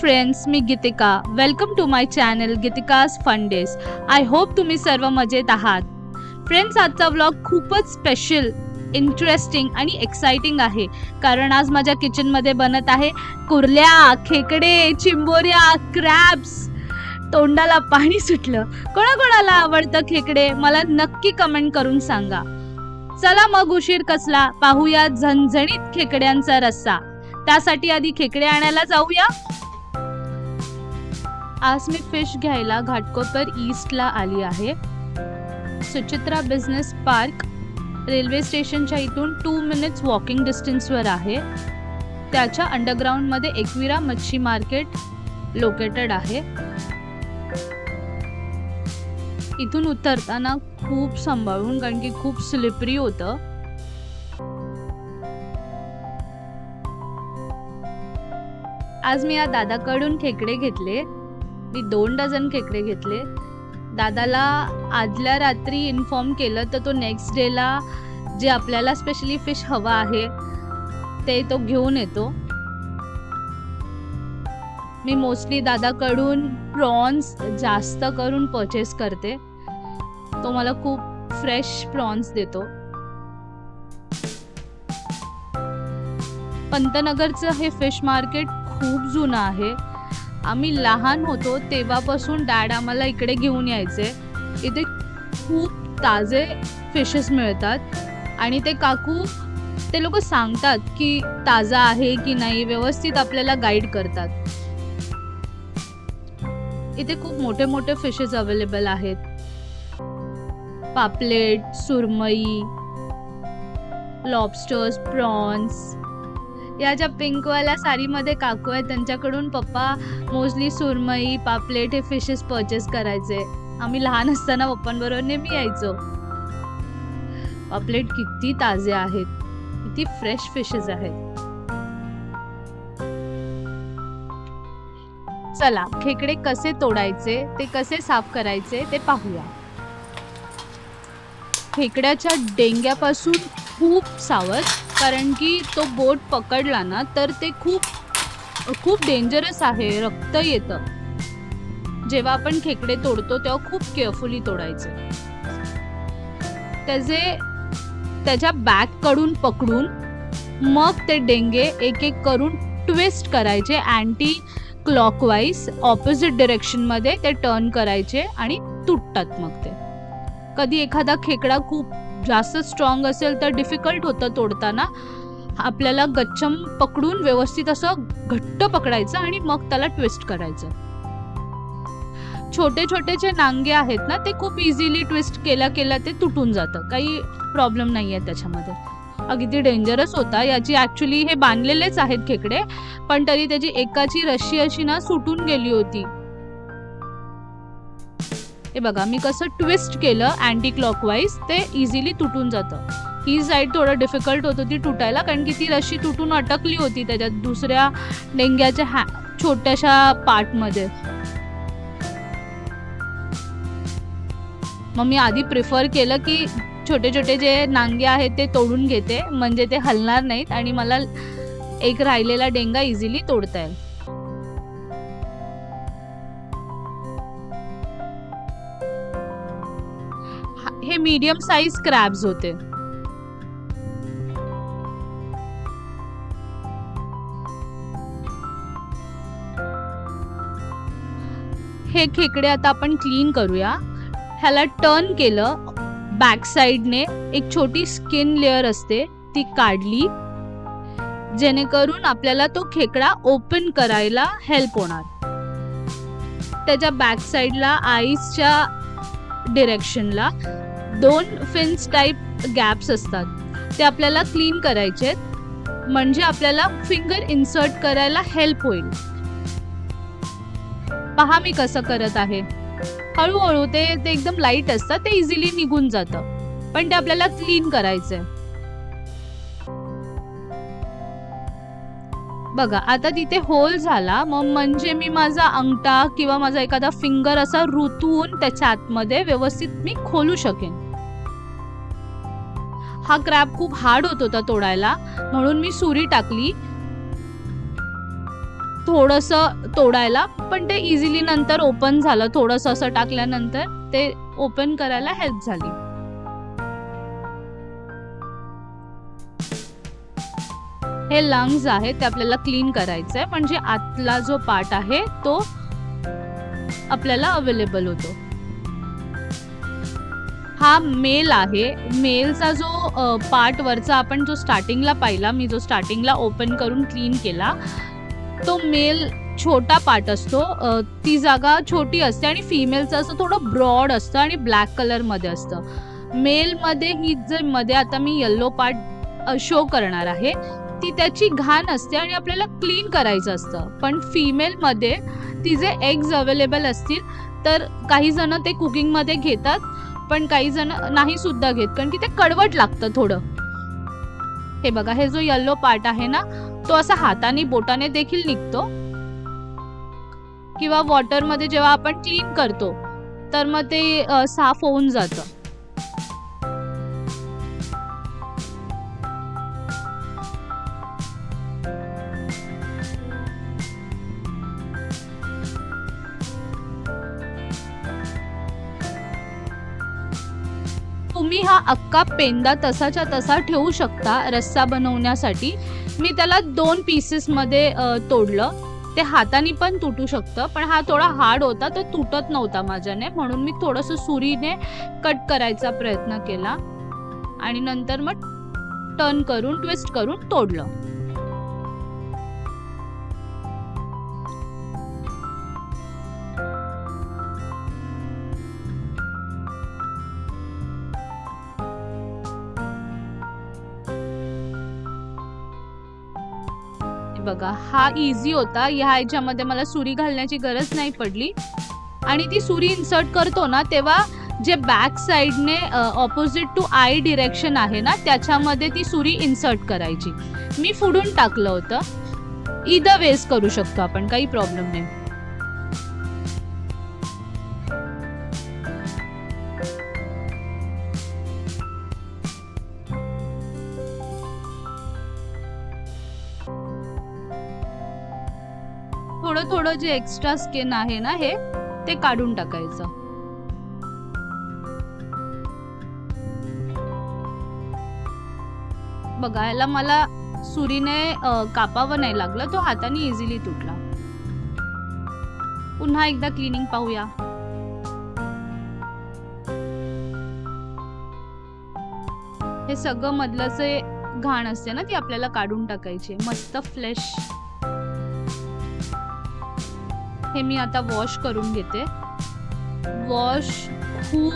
Friends me Geetika. Welcome to my channel Geetika's fun days I hope तुम्ही सर्व मजेत आहात. फ्रेंड्स आजचा व्लॉग खूपच स्पेशल इंटरेस्टिंग आणि एक्साइटिंग आहे. कारण आज माझ्या किचनमध्ये बनत आहे कुर्ल्या खेकडे चिंबोऱ्या क्रॅब्स तोंडाला पाणी सुटलं. कोणाकोणाला आवडतं खेकडे? मला नक्की कमेंट करून सांगा. चला मग उशीर कसला पाहूया झणझणीत खेकड्यांचा रस्सा. त्यासाठी आधी खेकडे आणायला जाऊया. आज मी फिश घ्यायला घाटकोपर ईस्टला आली आहे. सुचित्रा बिझनेस पार्क रेल्वे स्टेशनच्या इथून टू मिनिट्स वॉकिंग डिस्टन्सवर आहे. त्याच्या अंडरग्राऊंडमध्ये एकविरा मच्छी मार्केट लोकेटेड आहे. इथून उतरताना खूप सांभाळून कारण की खूप स्लिपरी होतं. आज मी या दादाकडून खेकडे घेतले. मी दोन डझन खेकडे घेतले. दादाला आदल्या रात्री इन्फॉर्म केलं तर तो नेक्स्ट डेला जे आपल्याला स्पेशली फिश हवा आहे ते तो घेऊन येतो. मी मोस्टली दादाकडून प्रॉन्स जास्त करून परचेस करते. तो मला खूप फ्रेश प्रॉन्स देतो. पंतनगरचं हे फिश मार्केट खूप जुनं आहे. आम्ही लहान होतो तेव्हापासून डॅड आम्हाला इकडे घेऊन यायचे. इथे खूप ताजे फिशेस मिळतात. आणि ते काकू ते लोक सांगतात की ताजा आहे की नाही व्यवस्थित आपल्याला गाईड करतात. इथे खूप मोठे मोठे फिशेस अवेलेबल आहेत. पापलेट सुरमई लॉबस्टर्स प्रॉन्स या ज्या पिंकवाल्या साडीमध्ये काकू आहेत त्यांच्याकडून पप्पा मोस्टली सुरमई पापलेट हे फिशेस परचेस करायचे. आम्ही लहान असताना पप्पांबरोबर नेहमी यायचो. पापलेट किती ताजे आहेत. किती फ्रेश फिशेस आहेत. चला खेकडे कसे तोडायचे ते कसे साफ करायचे ते पाहूया. खेकड्याच्या डेंग्यापासून खूप सावध कारण की तो बोट पकडला ना तर ते खूप खूप डेंजरस आहे रक्त येतं. जेव्हा आपण खेकडे तोडतो तेव्हा खूप केअरफुली तोडायचे. त्याचे त्याच्या बॅककडून पकडून मग ते डेंगे एक एक करून ट्विस्ट करायचे अँटी क्लॉकवाईज ऑपोजिट डिरेक्शनमध्ये ते टर्न करायचे आणि तुटतात मग ते. कधी एखादा खेकडा खूप जास्त स्ट्रॉंग असेल तर डिफिकल्ट होतं तोडताना. आपल्याला गच्छम पकडून व्यवस्थित असं घट्ट पकडायचं आणि मग त्याला ट्विस्ट करायचं. छोटे छोटे जे नांगे आहेत ना ते खूप इझिली ट्विस्ट केल्या केल्या ते तुटून जातं. काही प्रॉब्लेम नाही आहे त्याच्यामध्ये. अगदी डेंजरस होता. याची ॲक्च्युली हे बांधलेलेच आहेत खेकडे पण तरी त्याची एकाची रशी अशी ना सुटून गेली होती. हे बघा मी कसं ट्विस्ट केलं अँटी क्लॉकवाईज ते इझिली तुटून जातं. ही साईड थोडं डिफिकल्ट होत होती तुटायला कारण की ती रशी तुटून अटकली होती त्याच्यात दुसऱ्या डेंग्याच्या हॅ छोट्याशा पार्टमध्ये मग मी आधी प्रिफर केलं की छोटे छोटे जे नांगे आहेत ते तोडून घेते म्हणजे ते हलणार नाहीत आणि मला एक राहिलेला डेंगा इझिली तोडता येईल. मीडियम साईज क्रॅब्स होते. हे खेकडे आता आपण क्लीन करूया. ह्याला टर्न केलं. बॅक साईडने एक छोटी स्किन लेअर असते ती काढली. जेणेकरून आपल्याला तो खेकडा ओपन करायला हेल्प होणार. त्याच्या बॅक साईडला आईसच्या डिरेक्शनला दोन फिन्स टाईप गॅप्स असतात. ते आपल्याला क्लीन करायचे म्हणजे आपल्याला फिंगर इन्सर्ट करायला हेल्प होईल. पहा मी कसं करत आहे. हळूहळू ते ते एकदम लाइट असतं ते इझिली निघून जातं. पण ते आपल्याला क्लीन करायचंय बघा आता तिथे होल झाला. मग म्हणजे मी माझा अंगठा किंवा माझा एखादा फिंगर असा रुतवून त्याच्या आतमध्ये व्यवस्थित मी खोलू शकेन. हा क्रॅब खूप हार्ड होत होता तोडायला. म्हणून मी सुरी टाकली. थोडंसं तोडायला पण ते इझिली नंतर ओपन झालं. थोडंसं असं टाकल्यानंतर ते ओपन करायला हेल्प झाली. हे लंग्स आहे ते आपल्याला क्लीन करायचं आहे म्हणजे आतला जो पार्ट आहे तो आपल्याला अवेलेबल होतो. हा मेल आहे. मेलचा जो पार्ट वरचा आपण जो स्टार्टिंगला पाहिला मी जो स्टार्टिंगला ओपन करून क्लीन केला तो मेल छोटा पार्ट असतो. ती जागा छोटी असते आणि फिमेलचं असं थोडं ब्रॉड असतं आणि ब्लॅक कलरमध्ये असतं. मेलमध्ये ही जे मध्ये आता मी येल्लो पार्ट शो करणार आहे ती त्याची घाण असते आणि आपल्याला क्लीन करायचं असतं. पण फिमेलमध्ये तिचे एग्ज अवेलेबल असतील तर काही जण ते कुकिंगमध्ये घेतात पण काही जण नाही सुद्धा घेत कारण की ते कडवट लागतं थोडं. हे बघा हे जो येल्लो पार्ट आहे ना तो असा हाताने बोटाने देखील निघतो. किंवा वॉटरमध्ये जेव्हा आपण क्लीन करतो तर मग ते साफ होऊन जातं. हा अक्का पेंदा तसाच्या तसा ठेवू शकता रस्सा बनवण्यासाठी. मी त्याला दोन पीसेसमध्ये तोडलं. ते हाताने पण तुटू शकतं पण हा थोडा हार्ड होता तो तुटत नव्हता माझ्याने. म्हणून मी थोडंसं सुरीने कट करायचा प्रयत्न केला. आणि नंतर मग टर्न करून ट्विस्ट करून तोडलं. बघा हा इझी होता. ह्या ह्याच्यामध्ये मला सुरी घालण्याची गरज नाही पडली. आणि ती सुरी इन्सर्ट करतो ना तेव्हा जे बॅक साईडने ऑपोजिट टू आय डिरेक्शन आहे ना त्याच्यामध्ये ती सुरी इन्सर्ट करायची. मी फुडून टाकलं होतं. इद वेस्ट करू शकतो आपण काही प्रॉब्लेम नाही. जे एक्स्ट्रा स्किन आहे ना हे ते काढून टाकायचं. बघायला मला सुरीने कापावं नाही लागलं तो हाताने इझिली तुटला. पुन्हा एकदा क्लिनिंग पाहूया. हे सगळं मधलं जे घाण असते ना ती आपल्याला काढून टाकायची. मस्त फ्लेश हे मी आता वॉश करून घेते. वॉश खूप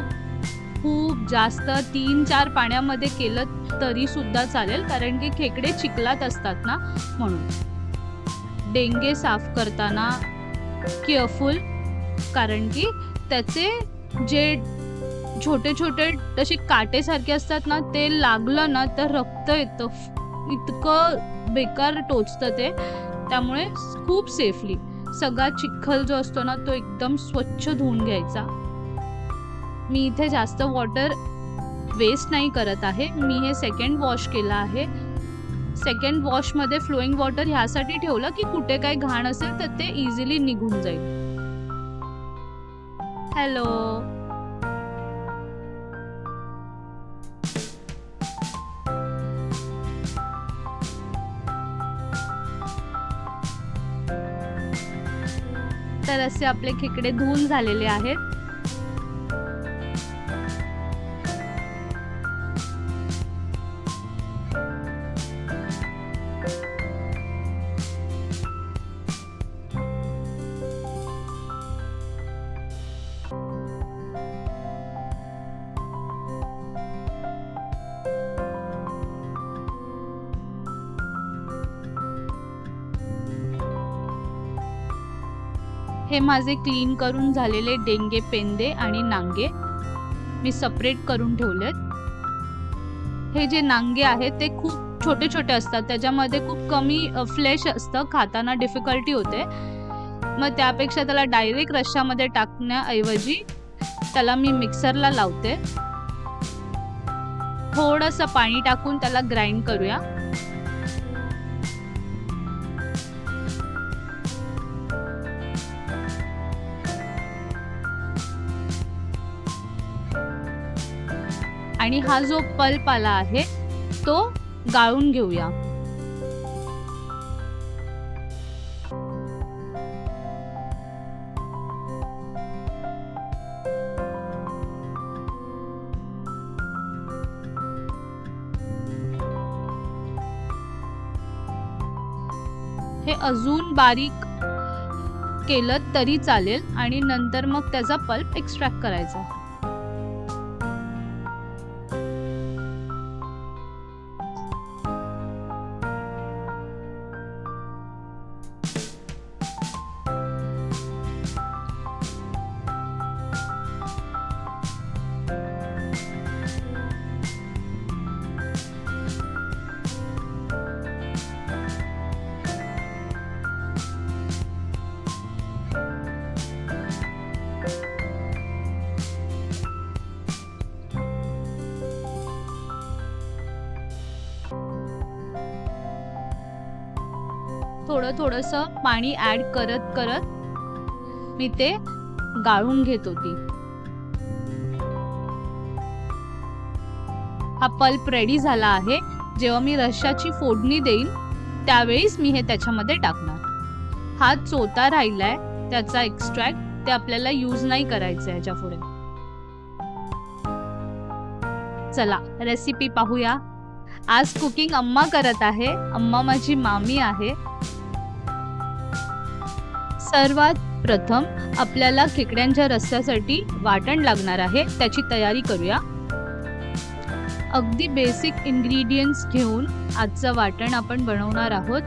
खूप जास्त तीन चार पाण्यामध्ये केलं तरी सुद्धा चालेल कारण की खेकडे चिखलात असतात ना म्हणून. डेंगे साफ करताना केअरफुल कारण की त्याचे जे छोटे छोटे तसे काटेसारखे असतात ना ते लागलं ना तर रक्त येतं इतकं बेकार टोचतं ते त्यामुळे खूप सेफली सगळा चिखल जो असतो ना तो एकदम स्वच्छ धुवून घ्यायचा. मी इथे जास्त वॉटर वेस्ट नाही करत आहे. मी हे सेकंड वॉश केलं आहे. सेकंड वॉशमध्ये फ्लोईंग वॉटर ह्यासाठी ठेवलं की कुठे काही घाण असेल तर ते इझिली निघून जाईल. हॅलो असे आपले खेकडे धुवून झालेले आहेत. हे माझे क्लीन करून झालेले डेंगे पेंदे आणि नांगे मी सपरेट करून ठेवलेत. हे जे नांगे आहेत ते खूप छोटे छोटे असतात. त्याच्यामध्ये खूप कमी फ्लेश असतं. खाताना डिफिकल्टी होते. मग त्यापेक्षा त्याला डायरेक्ट रश्श्यामध्ये टाकण्याऐवजी त्याला मी मिक्सरला लावते. थोडंसं पाणी टाकून त्याला ग्राइंड करूया. आणि हा जो पल्प आला आहे तो गाळून घेऊया. हे अजून बारीक केलं तरी चालेल आणि नंतर मग त्याचा पल्प एक्स्ट्रॅक्ट करायचा. थोडं थोडंसं पाणी ऍड करत करत मी ते गाळून घेत होती. हा पल्प रेडी झाला आहे. जेव्हा मी रश्याची फोडणी देईन त्यावेळीच मी हे त्याच्यामध्ये टाकणार. हा चोता राहिलाय त्याचा एक्स्ट्रॅक्ट ते आपल्याला यूज नाही करायचं याच्यापुढे. चला रेसिपी पाहूया. आज कुकिंग अम्मा करत आहे. अम्मा माझी मामी आहे. सर्वात प्रथम आपल्याला खेकड्यांच्या रस्स्यासाठी वाटण लागणार आहे त्याची तयारी करूया. अगदी बेसिक इन्ग्रेडियंट्स घेऊन आजचं वाटण आपण बनवणार आहोत.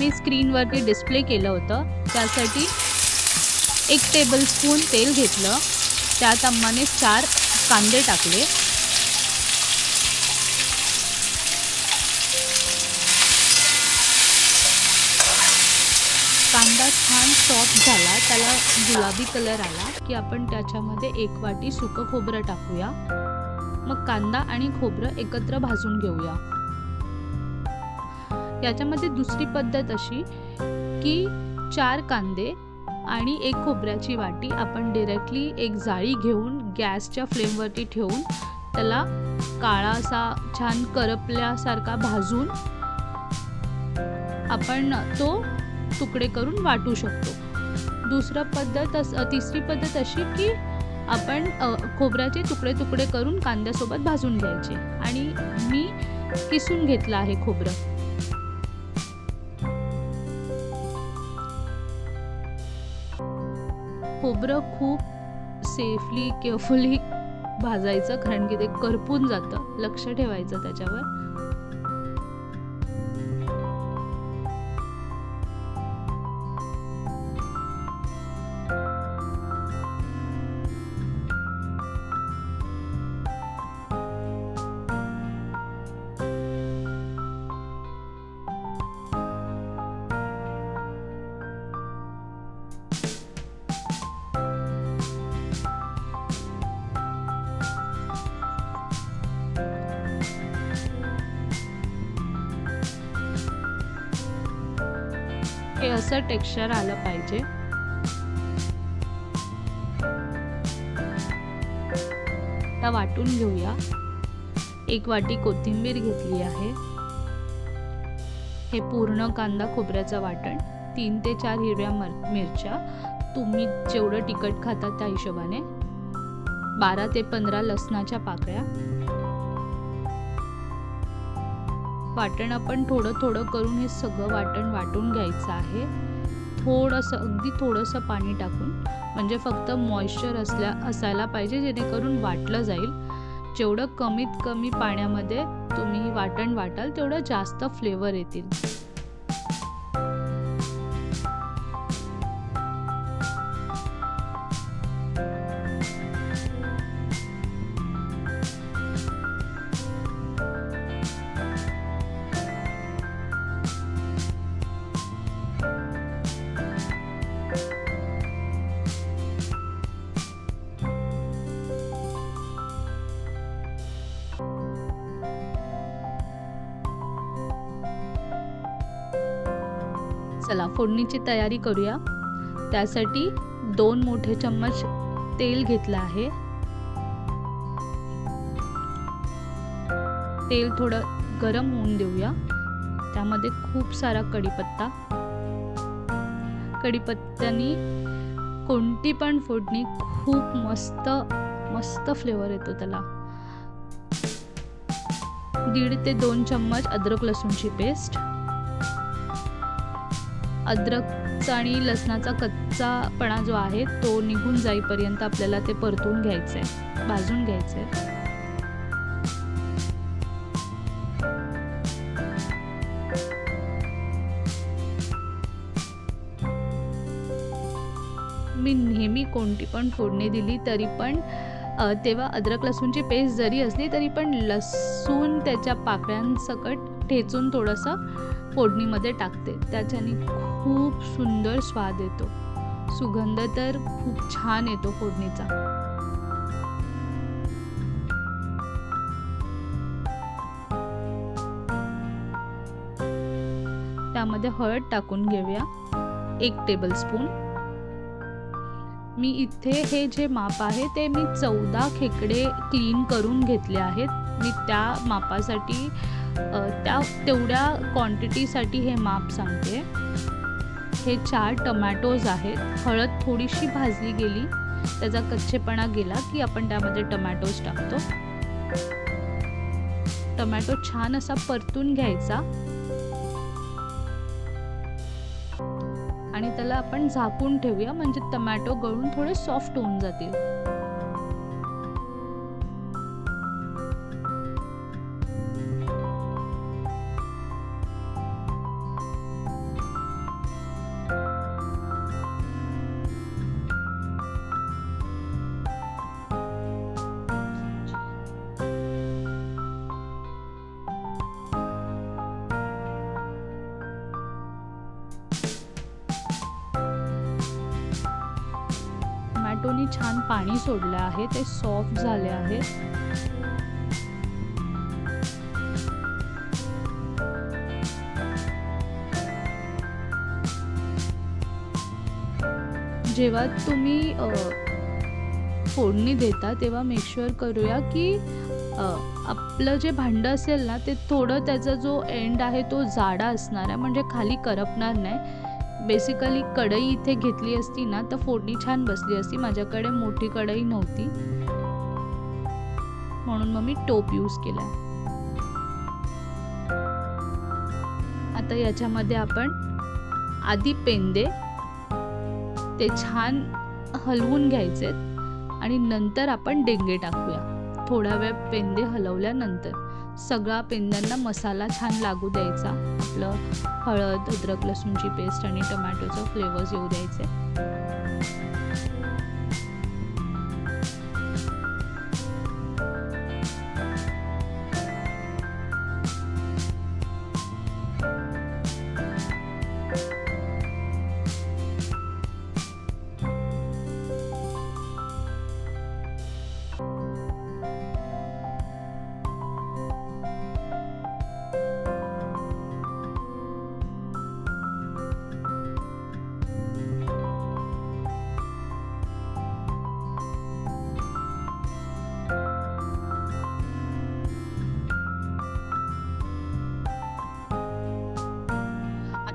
मी स्क्रीनवरती डिस्प्ले केलं होतं. त्यासाठी एक टेबलस्पून तेल घेतलं. त्यात अम्माने चार कांदे टाकले. त्याला गुलाबी कलर आला की आपण त्याच्यामध्ये एक वाटी सुकं खोबरं टाकूया. मग कांदा आणि खोबरं एकत्र भाजून घेऊया. याच्यामध्ये दुसरी पद्धत अशी की चार कांदे आणि एक खोबऱ्याची वाटी आपण डिरेक्टली एक जाळी घेऊन गॅसच्या फ्लेमवरती ठेवून त्याला काळा असा छान करपल्यासारखा भाजून आपण तो तुकडे करून वाटू शकतो. दुसरं पद्धत अस तिसरी पद्धत अशी की आपण खोबऱ्याचे तुकडे तुकडे करून कांद्यासोबत भाजून घ्यायचे. आणि मी किसून घेतलं आहे खोबरं. खोबरं खूप सेफली केअरफुली भाजायचं कारण की ते करपून जातं. लक्ष ठेवायचं त्याच्यावर. टेक्स्चर आलं पाहिजे. आता वाटून घेऊया. एक वाटी कोथिंबीर घेतली आहे. हे पूर्ण कांदा खोबऱ्याचं वाटण. तीन ते चार हिरव्या मर मिरच्या. तुम्ही जेवढं तिखट खाता त्या हिशोबाने. बारा ते पंधरा लसणाच्या पाकळ्या. वाटण आपण थोडं थोडं करून हे सगळं वाटण वाटून घ्यायचं आहे. थोडंसं अगदी थोडंसं पाणी टाकून म्हणजे फक्त मॉइश्चर असल्या असायला पाहिजे जेणेकरून वाटलं जाईल. जेवढं कमीत कमी पाण्यामध्ये तुम्ही वाटण वाटाल तेवढं जास्त फ्लेवर येतील. चला फोडणीची तयारी करूया. त्यासाठी दोन मोठे चम्मच तेल घेतलं आहे. तेल थोडं गरम होऊन देऊया. त्यामध्ये खूप सारा कढीपत्ता. कढीपत्त्याने कोणती पण फोडणी खूप मस्त मस्त फ्लेवर येतो त्याला. दीड ते दोन चम्मच अद्रक लसूणची पेस्ट अद्रकचा आणि लसणाचा कच्चापणा जो आहे तो निघून जाईपर्यंत आपल्याला ते परतून घ्यायचं आहे भाजून घ्यायचं आहे मी नेहमी कोणती पण फोडणी दिली तरी पण तेव्हा अद्रक लसूणची पेस्ट जरी असली तरी पण लसूण त्याच्या पाकळ्यांसकट ठेचून थोडंसं फोडणीमध्ये टाकते. त्याच्याने खूप सुंदर स्वाद येतो. सुगंध तर खूप छान येतो फोडणीचा. त्यामध्ये हळद टाकून घेऊया. एक टेबल स्पून मी इथे हे जे माप आहे ते मी चौदा खेकडे क्लीन करून घेतले आहेत. मी त्या मापासाठी त्या तेवढ्या क्वांटिटीसाठी हे माप सांगते. हे चार टमॅटोज आहेत. हळद थोडीशी भाजली गेली. त्याचा कच्चेपणा गेला की आपण त्यामध्ये टमॅटोज टाकतो. टमॅटो छान असा परतून घ्यायचा. आणि त्याला आपण झाकून ठेवूया. म्हणजे टमॅटो गळून थोडे सॉफ्ट होऊन जातील. छान पाणी सोडलं आहे ते सॉफ्ट झाले आहेत जेव्हा तुम्ही फोडणी देता तेव्हा मेकशुअर करूया की आपलं जे भांडं असेल ना ते थोडं त्याचा जो एंड आहे तो जाडा असणार आहे म्हणजे खाली करपणार नाही. बेसिकली कढई इथे घेतली असती ना तर फोडणी छान बसली असती. माझ्याकडे मोठी कढई नव्हती. म्हणून मग मी टोप यूज केला. आता याच्यामध्ये आपण आधी पेंदे ते छान हलवून घ्यायचे आणि नंतर आपण डेंगे टाकूया. थोडा वेळ पेंदे हलवल्यानंतर. सगळा पेंद्यांना मसाला छान लागू द्यायचा. आपलं हळद अद्रक लसूणची पेस्ट आणि टोमॅटोचं फ्लेवर्स येऊ द्यायचे.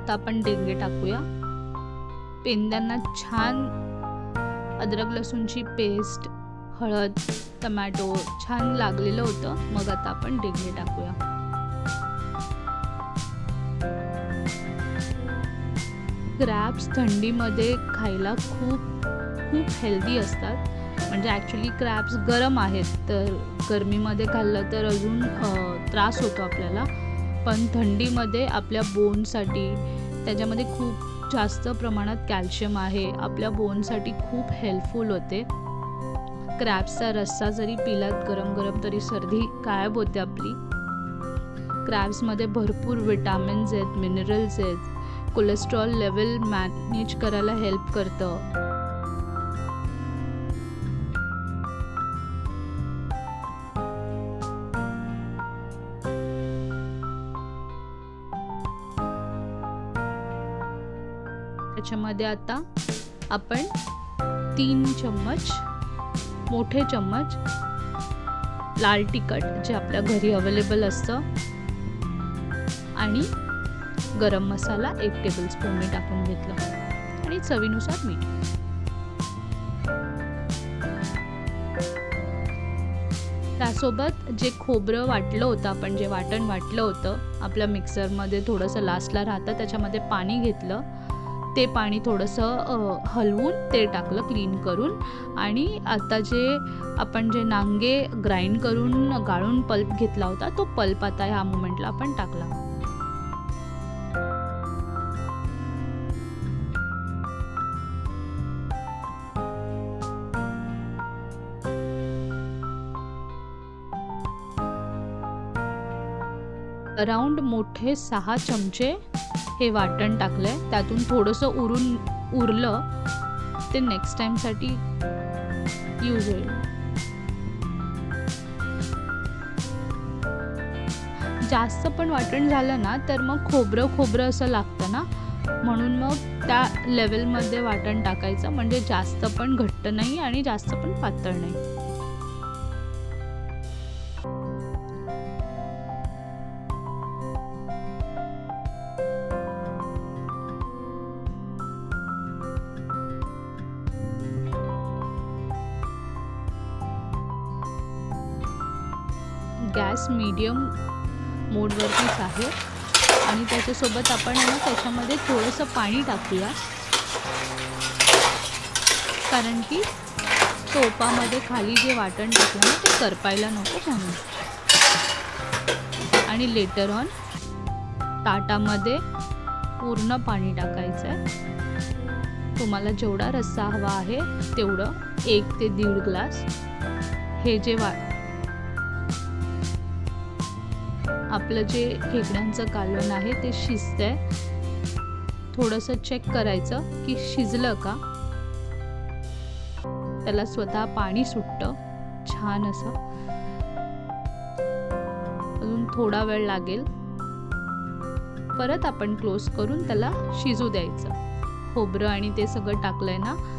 आता आपण डेंगे टाकूया. पेंद्यांना छान अद्रक लसूणची पेस्ट हळद टमॅटो छान लागलेलं होतं. मग आता आपण डेंगे टाकूया. क्रॅब्स थंडीमध्ये खायला खूप खूप हेल्दी असतात. म्हणजे ॲक्च्युली क्रॅब्स गरम आहेत. तर गरमीमध्ये खाल्लं तर अजून त्रास होतो आपल्याला. पण थंडीमध्ये आपल्या बोनसाठी त्याच्यामध्ये खूप जास्त प्रमाणात कॅल्शियम आहे. आपल्या बोनसाठी खूप हेल्पफुल होते. क्रॅब्सचा रस्सा जरी पिलात गरम गरम तरी सर्दी गायब होते आपली. क्रॅब्समध्ये भरपूर विटामिन्स आहेत मिनरल्स आहेत. कोलेस्ट्रॉल लेवल मॅनेज करायला हेल्प करतं. त्याच्यामध्ये आता आपण तीन चम्मच मोठे चम्मच लाल तिखट जे आपल्या घरी अवेलेबल असतं आणि गरम मसाला एक टेबल स्पून मी टाकून घेतलं आणि चवीनुसार मीठ. त्यासोबत जे खोबरं वाटलं होतं आपण जे वाटण वाटलं होतं आपल्या मिक्सरमध्ये थोडंसं लास्टला राहतं त्याच्यामध्ये पाणी घेतलं. ते पाणी थोडंसं हलवून ते टाकलं क्लीन करून. आणि आता जे आपण जे नांगे ग्राइंड करून गाळून पल्प घेतला होता तो पल्प आता ह्या मुमेंटला आपण टाकला. अराउंड मोठे सहा चमचे हे वाटण टाकलं आहे त्यातून थोडंसं उरून उरलं ते नेक्स्ट टाइमसाठी यूज होईल. जास्त पण वाटण झालं ना तर मग खोबरं खोबरं असं लागतं ना. म्हणून मग त्या लेवलमध्ये वाटण टाकायचं. म्हणजे जास्त पण घट्ट नाही आणि जास्त पण पातळ नाही. मीडियम मोडवरतीच आहे. आणि त्याच्यासोबत आपण आहे ना त्याच्यामध्ये थोडंसं पाणी टाकूया. कारण की टोपामध्ये खाली जे वाटण टाकलं ना ते करपायला नको म्हणून. आणि लेटर ऑन ताटामध्ये पूर्ण पाणी टाकायचं आहे तुम्हाला जेवढा रस्सा हवा आहे तेवढं एक ते दीड ग्लास हे जे वा आपलं जे खेकड्यांचं कालवण आहे ते शिजतंय. थोडंसं चेक करायचं की शिजलं का. त्याला स्वतः पाणी सुटतं छान असं. अजून थोडा वेळ लागेल. परत आपण क्लोज करून त्याला शिजू द्यायचं. खोबरं आणि ते सगळं टाकलंय ना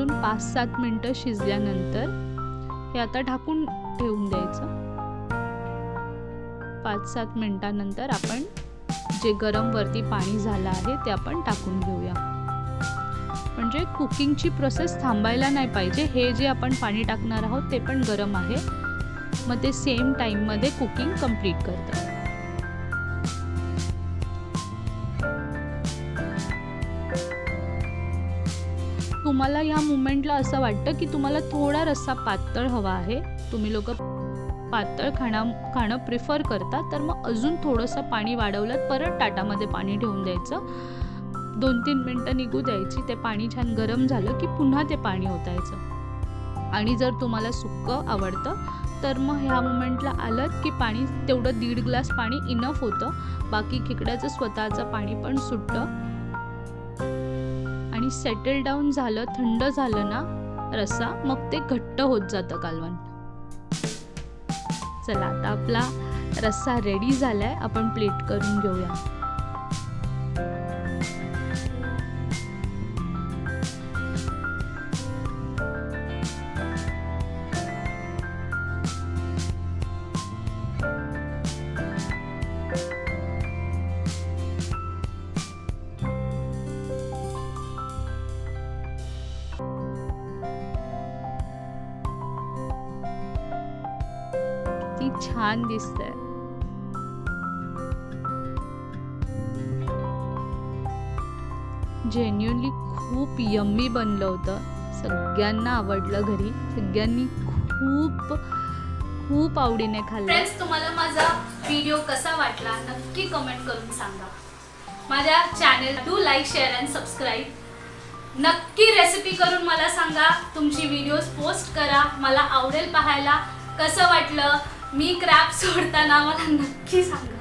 अजून पाच सात मिनटं शिजल्यानंतर हे आता ढाकून ठेवून द्यायचं. पाच सात मिनटानंतर आपण जे गरम वरती पाणी झालं आहे ते आपण टाकून घेऊया. म्हणजे कुकिंगची प्रोसेस थांबायला नाही पाहिजे. हे जे आपण पाणी टाकणार आहोत ते पण गरम आहे. मग ते सेम टाईममध्ये कुकिंग कंप्लीट करतं तुम्हाला ह्या मुमेंटला असं वाटतं की तुम्हाला थोडा रस्सा पातळ हवा आहे? तुम्ही लोक पातळ खाणं खाणं प्रिफर करता तर मग अजून थोडंसं पाणी वाढवलं परत ताटामध्ये पाणी ठेवून द्यायचं. दोन तीन मिनटं निघू द्यायची ते पाणी छान गरम झालं की पुन्हा ते पाणी ओतायचं. आणि जर तुम्हाला सुक्कं आवडतं तर मग ह्या मुमेंटला आलं की पाणी तेवढं दीड ग्लास पाणी इनफ होतं. बाकी खेकड्याचं स्वतःचं पाणी पण सुटतं. सेटल डाऊन झालं थंड झालं ना रस्सा मग ते घट्ट होत जातं कालवण. चला आता आपला रस्सा रेडी झालाय आपण प्लेट करून घेऊया. किती छान दिसतंय. जेन्युनली खूप यम्मी बनलं होतं. सगळ्यांना आवडलं घरी. सगळ्यांनी खूप खूप आवडीने खाल्लं. फ्रेंड्स तुम्हाला माझा व्हिडिओ कसा वाटला नक्की कमेंट करून सांगा. माझ्या channel do like share and subscribe नक्की रेसिपी करून मला सांगा. तुमची व्हिडिओज पोस्ट करा. मला आवडेल पाहायला. कसं वाटलं? मी क्रॅप सोडताना मला नक्की सांगा.